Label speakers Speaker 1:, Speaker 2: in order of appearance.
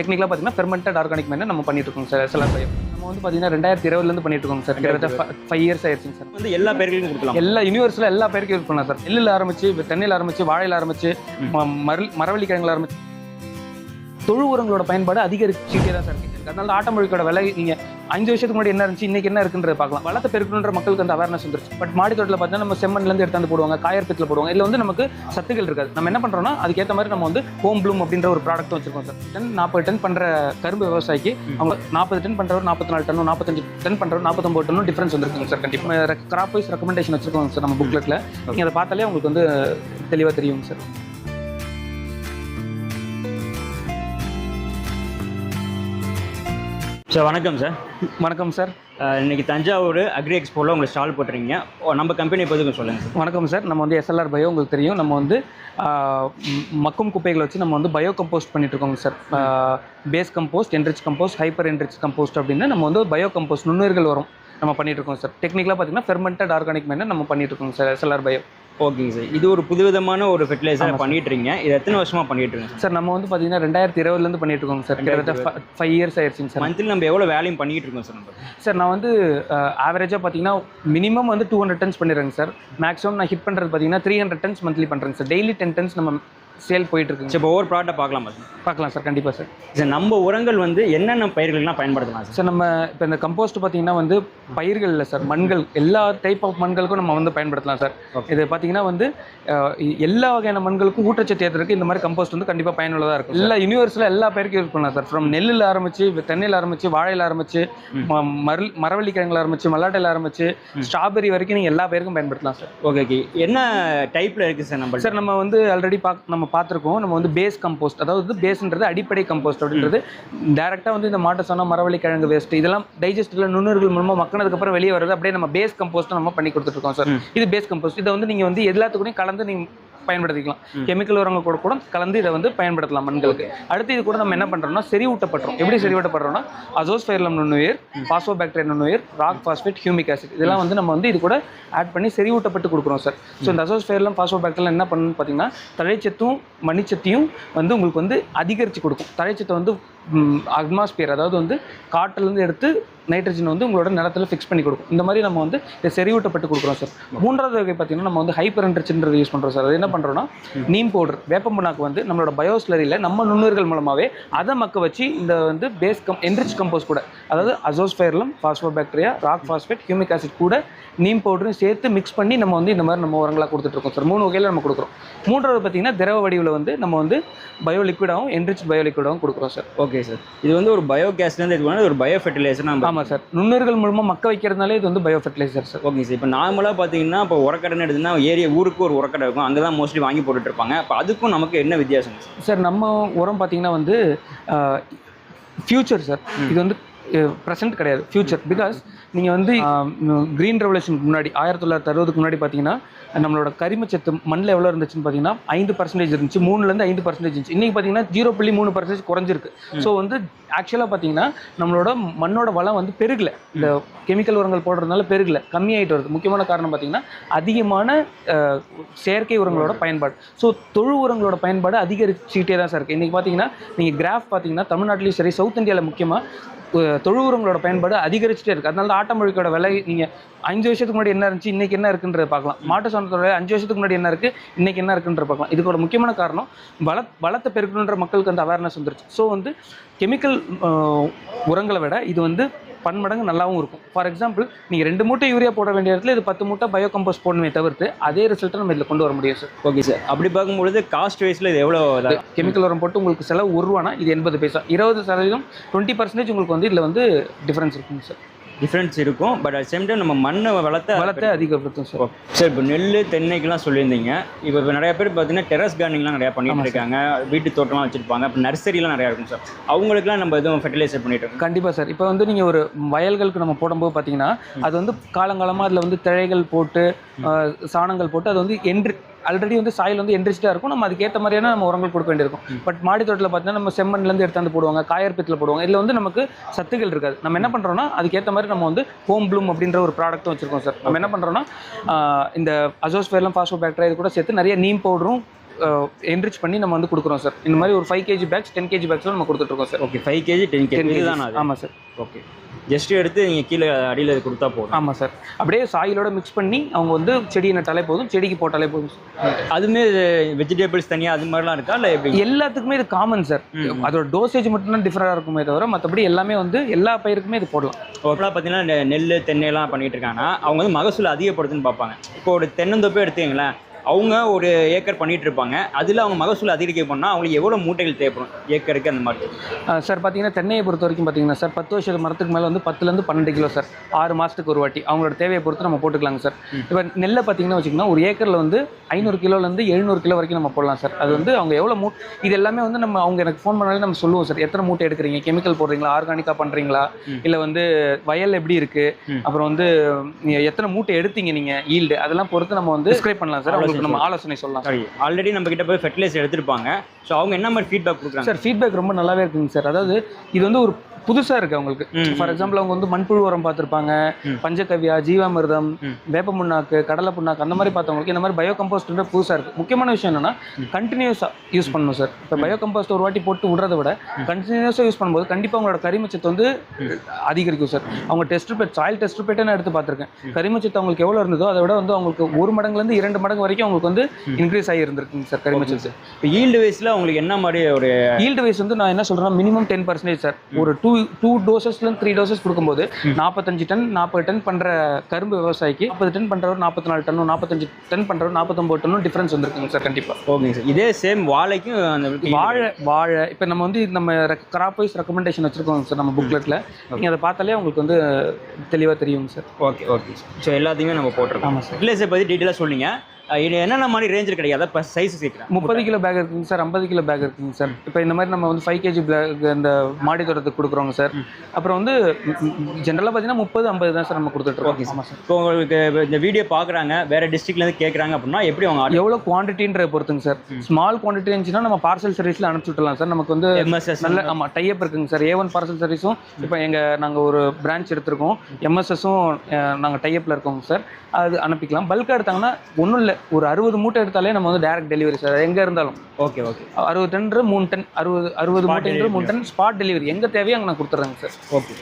Speaker 1: டெக்னிக்கலாக பார்த்தீங்கன்னா fermented organic manor நம்ம பண்ணிட்டு இருக்கோம் சார். எஸ்எல்ஆர் பயோ நம்ம வந்து பார்த்தீங்கன்னா ரெண்டாயிரத்தி இருபதுலேருந்து பண்ணிட்டு இருக்கோம் சார். கிட்டத்தட்ட ஃபைவ் இயர்ஸ் ஆயிடுச்சுங்க சார்.
Speaker 2: வந்து எல்லா பேர்களுக்கும் கொடுக்கலாம்.
Speaker 1: எல்லா யூனிவர்ஸில் எல்லா பேருக்கும் யூஸ் பண்ணலாம் சார். எள்ளில் ஆரம்பிச்சு தென்னையில் ஆரம்பிச்சு வாழையில் ஆரம்பிச்சு மரல் மரவள்ளி கிழங்குல ஆரம்பிச்சு. தொழு உரங்களோட பயன்பாடு அதிகரிச்சுட்டே தான் சார் இருக்கு. அதனால ஆட்டமொழிக்கோட விலை நீங்க அஞ்சு வருஷத்துக்கு முன்னாடி என்ன இருந்துச்சு இன்னைக்கு என்ன இருக்குன்றத பார்க்கலாம். வளத்தை பெருக்கணுன்ற மக்களுக்கு அந்த அவேர்னஸ் வந்துருச்சு. பட் மாடி தோட்டத்தில் பார்த்தீங்கன்னா நம்ம செம்மண்லேருந்து எடுத்தாந்து போடுவாங்க காயற்பத்தில் போடுவாங்க. இதில் வந்து நமக்கு சத்துக்கள் இருக்காது. நம்ம என்ன பண்றோம்னா அதுக்கேற்ற மாதிரி நம்ம வந்து ஹோம் ப்ளூம் அப்படின்ற ஒரு ப்ராடக்ட் வச்சிருக்கோம் சார். டன் நாற்பது டன் பண்ற கரும்பு விவசாயிக்கு அவங்க நாற்பது டன் பண்றவர் நாற்பத்தி நாலு டன்னும் நாற்பத்தஞ்சு டன் பண்றவர் நாற்பத்தொம்பது டன்னும் டிஃபரன்ஸ் வந்துருக்குங்க சார் கண்டிப்பாக கிராப் வைஸ் ரெக்கமெண்டேஷன் வச்சிருக்கோம் சார் நம்ம புக்லெட்டில் நீங்கள் அதை பார்த்தாலே உங்களுக்கு வந்து தெளிவாக தெரியும் சார்.
Speaker 2: சார் வணக்கம் சார்.
Speaker 1: வணக்கம் சார்.
Speaker 2: அஹ் இன்னைக்கு தஞ்சாவூர் அக்ரி எக்ஸ்போவில் உங்களுக்கு ஸ்டால் போட்டுறீங்க நம்ம கம்பெனி பற்றி சொல்லுங்கள் சார்?
Speaker 1: வணக்கம் சார். நம்ம வந்து எஸ்எல்ஆர் பயோ உங்களுக்கு தெரியும். நம்ம வந்து மக்கும் குப்பைகளை வச்சு நம்ம வந்து பயோ கம்போஸ்ட் பண்ணிட்டு இருக்கோங்க sir base compost enrich compost hyper enrich compost அப்படின்னு நம்ம வந்து பயோ கம்போஸ்ட் நுண்ணுயிர்கள் வரும் நம்ம பண்ணிட்டு இருக்கோம் சார் டெக்னிக்கலாக பார்த்தீங்கன்னா ஃபெர்மெண்டட் ஆர்கானிக் மேனர் நம்ம பண்ணிட்டு இருக்கோம் சார் எஸ்எல்ஆர் பயோ
Speaker 2: ஓகேங்க சார். இது ஒரு புதுவிதமான ஒரு ஃபெர்டிலைசர் பண்ணிட்டு இருக்கீங்க இது எத்தனை வருஷமா பண்ணிட்டு இருக்கீங்க
Speaker 1: சார் நம்ம வந்து பார்த்தீங்கன்னா ரெண்டாயிரத்தி இருபதுலேருந்து பண்ணிட்டு இருக்கோங்க சார். கிட்டத்தட்ட ஃபைவ் இயர்ஸ் ஆயிடுச்சுங்க சார்.
Speaker 2: மந்த்லி நம்ம எவ்வளோ வேலையும் பண்ணிட்டு இருக்கோம் சார் நம்ம?
Speaker 1: சார் நான் வந்து ஆவரேஜாக பார்த்தீங்கன்னா மினிமம் வந்து டூ ஹண்ட்ரட் டன்ஸ் பண்ணிடுறேங்க சார். மேக்ஸிமம் நான் ஹிட் பண்ணுறது பார்த்தீங்கன்னா த்ரீ ஹண்ட்ரட் டன்ஸ் மந்த்லி பண்ணுறேங்க சார். டெய்லி டென் டன்ஸ் நம்ம சேல் போயிட்டு இருக்குங்க
Speaker 2: சரி இப்போ ஒவ்வொரு ப்ராடக்ட்டை பார்க்கலாமா சார்?
Speaker 1: பார்க்கலாம் சார் கண்டிப்பாக சார்.
Speaker 2: சார் நம்ம உரங்கள் வந்து என்னென்ன பயிர்களுக்கெல்லாம் பயன்படுத்தலாம் சார்?
Speaker 1: நம்ம இப்போ இந்த கம்போஸ்ட் பார்த்தீங்கன்னா வந்து பயிர்கள் இல்லை சார் மண்கள். எல்லா டைப் ஆஃப் மண்களுக்கும் நம்ம வந்து பயன்படுத்தலாம் சார். இது பார்த்தீங்கன்னா வந்து எல்லா வகையான மண்களுக்கும் ஊட்டச்சத்து ஏற்றுறதுக்கு இந்த மாதிரி கம்போஸ்ட் வந்து கண்டிப்பாக பயனுள்ளதாக இருக்கும் எல்லா யூனிவர்ஸில் எல்லா பேருக்கும் யூஸ் பண்ணலாம் சார். ஃப்ரம் நெல்லில் ஆரம்பிச்சு தென்னையில் ஆரம்பிச்சு வாழையில் ஆரம்பிச்சு மரல் மரவள்ளி கிழங்குல ஆரம்பிச்சு மல்லாட்டையில் ஆரம்பிச்சு ஸ்ட்ராபெரி வரைக்கும் நீங்கள் எல்லா பேருக்கும் பயன்படுத்தலாம் சார்.
Speaker 2: Okay okay. என்ன டைப்பில் இருக்குது சார் நம்ம?
Speaker 1: சார் நம்ம வந்து ஆல்ரெடி பாக் நம்ம பார்த்துருக்கோம். நம்ம வந்து பேஸ் கம்போஸ்ட் அதாவது பேஸ்ன்றது அடிப்படை கம்போஸ்ட் அப்படின்றது டேரெக்டாக வந்து இந்த மாட்டு சொன்ன மரவள்ளி கிழங்கு வேஸ்ட் இதெல்லாம் டைஜஸ்டில் நுண்ணுறுகள் மூலமாக மக்கினதுக்கப்புறம் வெளியே வருது அப்படியே நம்ம பேஸ் கம்போஸ்ட் நம்ம பண்ணி கொடுத்துட்ருக்கோம் சார். இது பேஸ் கம்போஸ்ட் இதை வந்து நீங்கள் வந்து எல்லாத்துக்கூடயும் கலந்து நீங்கள் பயன்படுத்திக்கலாம். கெமிக்கல் உரங்கள் கூட கூட கலந்து இதை வந்து பயன்படுத்தலாம் மண்களுக்கு. அடுத்து இது கூட நம்ம என்ன பண்ணுறோம்னா செறிவூட்டப்படுறோம் எப்படி செறிவூட்டப்படுறோம்னா அசோஸ்பைரலம் நுண்ணுயிர் பாஸ்போபாக்டீரியா நுண்ணுயிர் ராக் பாஸ்பேட் ஹியூமிக் ஆசிட் இதெல்லாம் வந்து நம்ம வந்து இது கூட ஆட் பண்ணி செறிவூட்டப்பட்டு கொடுக்குறோம் சார் ஸோ இந்த அசோஸ்பைரலம் பாஸ்போபாக்டீரியா என்ன பண்ணணும்னு பார்த்தீங்கன்னா தழைச்சத்தும் மணிச்சத்தையும் வந்து உங்களுக்கு வந்து அதிகரித்து கொடுக்கும். தழைச்சத்தை வந்து அட்மாஸ்பியர் அதாவது வந்து காற்றுலேருந்து எடுத்து நைட்ரஜன் வந்து உங்களோட நிலத்துல ஃபிக்ஸ் பண்ணி கொடுக்கும். இந்த மாதிரி நம்ம வந்து இதை செறிவூட்டப்பட்டு கொடுக்குறோம் சார் மூன்றாவது வகை பார்த்தீங்கன்னா நம்ம வந்து ஹைப்பர் என்ட்ரச்சின்றது யூஸ் பண்ணுறோம் சார் அது என்ன பண்ணுறோம்னா நீம் பவுடர் வேப்பம்புண்ணாக்கு வந்து நம்மளோட பயோஸ்லரியில் நம்ம நுண்ணுயிர்கள் மூலமாகவே அதை மக்க வச்சு இந்த வந்து பேஸ் கம் என்ரிச் கம்போஸ் கூட அதாவது azospirillum phosphobacteria rock phosphate humic acid கூட நீம் பவுடரும் சேர்த்து மிக்ஸ் பண்ணி நம்ம வந்து இந்த மாதிரி நம்ம உரங்களாக கொடுத்துட்ருக்கோம் சார் மூணு வகையில் நம்ம கொடுக்குறோம். மூன்றாவது பார்த்தீங்கன்னா திரவ வடிவில் வந்து நம்ம வந்து பயோ லிக்விடாகவும் என்ரிச் பயோ லிக்விடாகவும் கொடுக்குறோம் சார்
Speaker 2: ஓகே சார் இது வந்து ஒரு பயோ கேஸ்லேருந்து இது வந்து ஒரு பயோ ஃபெர்டிலைசர் நம்ம
Speaker 1: ஆமாம் சார் நுண்ணுயிர்கள் மூலமாக மக்க வைக்கிறதுனாலே இது வந்து bio fertiliser sir
Speaker 2: okay sir இப்போ நார்மலாக பார்த்தீங்கன்னா இப்போ உரக்கடைன்னு எடுத்துன்னா ஏரியா ஊருக்கு ஒரு உரக்கடை இருக்கும். அங்கே தான் மோஸ்ட்லி வாங்கி போட்டுட்டு இருப்பாங்க இப்போ அதுக்கும் நமக்கு என்ன வித்தியாசம் சார்
Speaker 1: நம்ம உரம் பார்த்தீங்கன்னா வந்து ஃப்யூச்சர் சார் இது வந்து ப்ரெசென்ட் கிடையாது ஃப்யூச்சர் பிகாஸ் நீங்கள் வந்து க்ரீன் ரெவல்யூஷனுக்கு முன்னாடி ஆயிரத்தி தொள்ளாயிரத்தி அறுபதுக்கு முன்னாடி பார்த்தீங்கன்னா நம்மளோட கரிமச்சத்து மண்ணில் எவ்வளோ இருந்துச்சுன்னு பார்த்தீங்கன்னா ஐந்து பர்சன்டேஜ் இருந்துச்சு. மூணுலேருந்து ஐந்து பர்சன்டேஜ் இருந்துச்சு. இன்றைக்கி பார்த்தீங்கன்னா ஜீரோ புள்ளி மூணு பர்சன்டேஜ் குறைஞ்சிருக்கு. ஸோ வந்து ஆக்சுவலாக பார்த்தீங்கன்னா நம்மளோட மண்ணோட வளம் வந்து பெருகல. இந்த கெமிக்கல் உரங்கள் போடுறதுனால பெருகல. கம்மியாயிட்டு வருது. முக்கியமான காரணம் பார்த்தீங்கன்னா அதிகமான செயற்கை உரங்களோட பயன்பாடு. ஸோ தொழு உரங்களோட பயன்பாடு அதிகரிச்சுக்கிட்டே தான் சார் இருக்குது இன்றைக்கி பார்த்தீங்கன்னா நீங்கள் கிராஃப் பார்த்தீங்கன்னா தமிழ்நாட்டிலையும் சரி சவுத் இந்தியாவில் முக்கியமாக தொழு உரங்களோட பயன்பாடு அதிகரிச்சுட்டே இருக்குது அதனால தான் ஆட்டமொழிக்கோட விலை நீங்கள் அஞ்சு வருஷத்துக்கு முன்னாடி என்ன இருந்துச்சு இன்றைக்கி என்ன இருக்குன்றது பார்க்கலாம். மாட்டு சாணத்தோட விலை அஞ்சு வருஷத்துக்கு முன்னாடி என்ன இருக்குது இன்றைக்கி என்ன இருக்குன்றத பார்க்கலாம். இதுக்கோட முக்கியமான காரணம் வள வளத்தை பெருக்கணுன்ற மக்களுக்கு அந்த அவேர்னஸ் வந்துருச்சு. ஸோ வந்து கெமிக்கல் உரங்களை விட இது வந்து பன்மடங்கு நல்லாவும் இருக்கும். ஃபார் எக்ஸாம்பிள் நீங்கள் ரெண்டு மூட்டை யூரியா போட வேண்டிய இடத்துல இது பத்து மூட்டை பயோ கம்போஸ்ட் போடணுமே தவிர்த்து அதே ரிசல்ட்டை நம்ம இதில் கொண்டு வர முடியும் சார்
Speaker 2: ஓகே சார் அப்படி பார்க்கும்பொழுது காஸ்ட் வைஸில் இது எவ்வளோ
Speaker 1: கெமிக்கல் உரம் போட்டு உங்களுக்கு செலவு ஒரு ரூபானா இது எண்பது பைசா. இருபது சதவீதம் டுவெண்ட்டி பர்சன்டேஜ் உங்களுக்கு வந்து இதில் வந்து டிஃபரன்ஸ் இருக்குங்க சார்
Speaker 2: டிஃப்ரென்ஸ் இருக்கும். பட் அட் சேம் டைம் நம்ம மண்ணை வளர்த்த
Speaker 1: வளத்தை அதிகப்படுத்தும் சார்.
Speaker 2: சார் இப்போ நெல் தென்னைக்கெல்லாம் சொல்லியிருந்தீங்க. இப்போ இப்போ நிறைய பேர் பார்த்தீங்கன்னா டெரஸ் கார்டனிங்லாம் நிறையா பண்ணிட்டு இருக்காங்க. வீட்டு தோட்டம்லாம் வச்சிருப்பாங்க. இப்போ நர்சரிலாம் நிறையா இருக்கும் சார். அவங்களுக்குலாம் நம்ம எதுவும் ஃபெர்டிலைசர் பண்ணிட்டு இருக்கோம்?
Speaker 1: கண்டிப்பாக சார். இப்போ வந்து நீங்கள் ஒரு வயல்களுக்கு நம்ம போடும்போது பார்த்தீங்கன்னா அது வந்து காலங்காலமாக அதில் வந்து திழைகள் போட்டு சாணங்கள் போட்டு அது வந்து என்று ஆல்ரெடி வந்து சாயில் வந்து என்ரிச்டாக இருக்கும். நம்ம அதுக்கேற்ற மாதிரியான நம்ம உரங்கள் கொடுக்க வேண்டியிருக்கும். பட் மாடி தோட்டத்தில் பார்த்தீங்கன்னா நம்ம செம்மண்லேருந்து எடுத்தாந்து போடுவாங்க காயற்பத்தில் போடுவாங்க. இதில் வந்து நமக்கு சத்துக்கள் இருக்காது. நம்ம என்ன பண்ணுறோம்னா அதுக்கேற்ற மாதிரி நம்ம வந்து ஹோம் ப்ளூம் அப்படின்ற ஒரு ப்ராடக்ட்டும் வச்சிருக்கோம் சார். நம்ம என்ன பண்ணுறோம்னா இந்த அசோஸ்பேர்லாம் பாஸ்போ பாக்டீரியா இது கூட சேர்த்து நிறைய நீம் பவுடரும் என்ரிச் பண்ணி நம்ம வந்து கொடுக்குறோம் சார். இந்த மாதிரி ஒரு five KG bags ten KG பேக்ஸ்லாம் நம்ம கொடுத்துட்ருக்கோம் sir.
Speaker 2: Okay five KG ten KG அது?
Speaker 1: ஆமாம் சார்.
Speaker 2: ஓகே ஜஸ்ட் எடுத்து நீங்கள் கீழே அடியில் கொடுத்தா போதும்.
Speaker 1: ஆமாம் சார் அப்படியே சாயிலோட மிக்ஸ் பண்ணி அவங்க வந்து செடி நட்டாலே போதும் செடிக்கு போட்டாலே போதும்.
Speaker 2: அதுவுமே வெஜிடேபிள்ஸ் தனியாக அது மாதிரிலாம் இருக்கா? இல்லை எப்படி?
Speaker 1: எல்லாத்துக்குமே இது காமன் சார். அதோட டோசேஜ் மட்டும்தான் டிஃப்ரெண்டாக இருக்குமே தவிர மற்றபடி எல்லாமே வந்து எல்லா பயிருக்குமே இது போடலாம்.
Speaker 2: ஓப்பனாக பார்த்தீங்கன்னா நெல் தென்னைலாம் பண்ணிட்டு இருக்காங்கன்னா அவங்க வந்து மகசூல் அதிகப்படுத்துன்னு பார்ப்பாங்க. இப்போ ஒரு தென்னந்தோப்பே எடுத்தீங்களேன் அவங்க ஒரு ஏக்கர் பண்ணிட்டு இருப்பாங்க அதில் அவங்க மகசூல் அதிகரிக்க பண்ணால் அவங்களுக்கு எவ்வளோ மூட்டைகள் தேவைப்படும்? ஏக்கருக்கு அந்த மாதிரி.
Speaker 1: சார் பார்த்தீங்கன்னா தென்னையை பொறுத்த வரைக்கும் பார்த்தீங்கன்னா சார் பத்து வருஷத்து மரத்துக்கு மேலே வந்து பத்துலேருந்து பன்னெண்டு கிலோ சார். ஆறு மாதத்துக்கு ஒரு வாட்டி. அவங்களோட தேவையை பொறுத்து நம்ம போட்டுக்கலாங்க சார். இப்போ நெல்லை பார்த்தீங்கன்னா வச்சுக்கோங்கன்னா ஒரு ஏக்கரில் வந்து ஐநூறு கிலோலேருந்து எழுநூறு கிலோ வரைக்கும் நம்ம போடலாம் சார். அது வந்து அவங்க எவ்வளோ மூ இது எல்லாமே வந்து நம்ம அவங்க எனக்கு ஃபோன் பண்ணாலே நம்ம சொல்லுவோம் சார். எத்தனை மூட்டை எடுக்கிறீங்க? கெமிக்கல் போடுறீங்களா? ஆர்கானிக்காக பண்ணுறீங்களா. இல்லை வந்து வயல் எப்படி இருக்குது. அப்புறம் வந்து நீங்க எத்தனை மூட்டை எடுத்தீங்க நீங்கள் ஈல்டு அதெல்லாம் பொறுத்து நம்ம வந்து டிஸ்கிரைப் பண்ணலாம் சார். அவங்களுக்கு நம்ம ஆலோசனை சொல்லலாம்.
Speaker 2: சாரி ஆல்ரெடி நம்ம கிட்ட போய் ஃபெர்டிலைசர் எடுத்திருப்பாங்க. ஸோ அவங்க என்ன மாதிரி ஃபீட்பேக் கொடுக்குறாங்க?
Speaker 1: சார் ஃபீட்பேக் ரொம்ப நல்லாவே இருக்குங்க சார் அதாவது இது வந்து ஒரு புதுசாக இருக்குது அவங்களுக்கு. ஃபார் எக்ஸாம்பிள் அவங்க வந்து மண்புழு உரம் பார்த்துருப்பாங்க. பஞ்சகவ்யா ஜீவாமிர்தம். வேப்ப புண்ணாக்கு கடலை புண்ணாக்கு அந்த மாதிரி பார்த்தவங்களுக்கு இந்த மாதிரி பயோ கம்போஸ்ட் புதுசாக இருக்குது முக்கியமான விஷயம் என்னன்னா கண்டினியூஸாக யூஸ் பண்ணணும் சார் இப்போ பயோ கம்போஸ்ட் ஒரு வாட்டி போட்டு விடுறத விட கண்டினியூஸாக யூஸ் பண்ணும்போது கண்டிப்பாக அவங்களோட கரிமச்சத்து வந்து அதிகரிக்கும் சார் அவங்க டெஸ்ட் பேட் சாயில் டெஸ்ட் பேட்டே நான் எடுத்து பார்த்துருக்கேன். கரிமச்சத்து அவங்களுக்கு எவ்வளோ இருந்ததோ அதை விட வந்து அவங்களுக்கு ஒரு மடங்குலேருந்து இரண்டு மடங்கு வரைக்கும் அவங்களுக்கு வந்து இன்க்ரீஸ் ஆகி இருந்திருக்குங்க சார் கரிமச்சத்து.
Speaker 2: இப்போ ஈல்டு வைஸில் உங்களுக்கு என்ன மாதிரி ஒரு
Speaker 1: ஈல்டு வைஸ் வந்து நான் என்ன சொல்றேன்னா மினிமம் டென் பர்சன்டேஜ் சார் ஒரு டூ டூ டோசஸ்லேருந்து த்ரீ டோசஸ் கொடுக்கும்போது நாற்பத்தஞ்சு டன் நாற்பது டன் பண்ற கரும்பு விவசாயிக்கு நாற்பது டன் பண்றவர் நாற்பத்தி நாலு டன்னும் நாற்பத்தஞ்சு டன் பண்றவர் நாற்பத்தொம்பது டன்னும் டிஃபரன்ஸ் வந்திருக்குங்க சார் கண்டிப்பா.
Speaker 2: ஓகேங்க சார். இதே சேம் வாழைக்கும் அந்த
Speaker 1: வாழை வாழை இப்போ நம்ம வந்து நம்ம கிராப் வைஸ் ரெக்கமெண்டேஷன் வச்சிருக்கோம் சார் நம்ம புக்லெட்டில் நீங்கள் அதை பார்த்தாலே உங்களுக்கு வந்து தெளிவாக தெரியுங்க சார்.
Speaker 2: ஓகே ஓகே ஸோ எல்லாத்தையுமே நம்ம போட்டிருக்கோம்.
Speaker 1: ஆமாம் சார்.
Speaker 2: ஃபெர்டிலைசர் பற்றி டீட்டெயிலாக சொன்னீங்க இது என்னென்ன மாதிரி ரேஞ்சில் கிடையாது இப்போ சைஸ் கேட்குறேன்
Speaker 1: முப்பது கிலோ பேக் இருக்குங்க சார் ஐம்பது கிலோ பேக் இருக்குங்க சார். இப்போ இந்த மாதிரி நம்ம வந்து ஃபைவ் கேஜி இந்த மாடி தோட்டத்துக்கு கொடுக்குறோங்க சார். அப்புறம் வந்து ஜென்ரலாக பார்த்தீங்கன்னா முப்பது ஐம்பது தான் சார் நம்ம கொடுத்துட்ருக்கோம். ஆமாம் சார்.
Speaker 2: இப்போ உங்களுக்கு இந்த வீடியோ பார்க்குறாங்க வேற டிஸ்ட்ரிக்ட்லேருந்து கேட்குறாங்க அப்படின்னா எப்படி அவங்க
Speaker 1: எவ்வளோ குவான்டிட்டின்ற பொறுத்துங்க சார். ஸ்மால் குவான்டிட்டி இருந்துச்சுன்னா நம்ம பார்சல் சர்வீஸில் அனுப்பிச்சு விட்டுலாம் சார். நமக்கு வந்து
Speaker 2: எம்எஸ்எஸ்
Speaker 1: நல்ல ஆமாம் டைப் இருக்குங்க சார். ஏ ஒன் பார்சல் சர்வீஸும் இப்போ எங்கள் நாங்கள் ஒரு பிரான்ச் எடுத்திருக்கோம். எம்எஸ்எஸும் நாங்கள் டைப்பில் இருக்கோங்க சார். அது அனுப்பிக்கலாம். பல்காக எடுத்தாங்கன்னா ஒன்றும் இல்லை. ஒரு அறுபது மூட்டை எடுத்தாலே நம்ம வந்து டேரக்ட் டெலிவரி சார் எங்கே இருந்தாலும்.
Speaker 2: Okay okay.
Speaker 1: அறுபது டன்ரு மூணு டன் அறுபது அறுபது மூட்டைன்ற மூணு டன் ஸ்பாட் டெலிவரி எங்கே தேவையோ அங்கே நான் கொடுத்துட்றேங்க சார்
Speaker 2: ஓகே.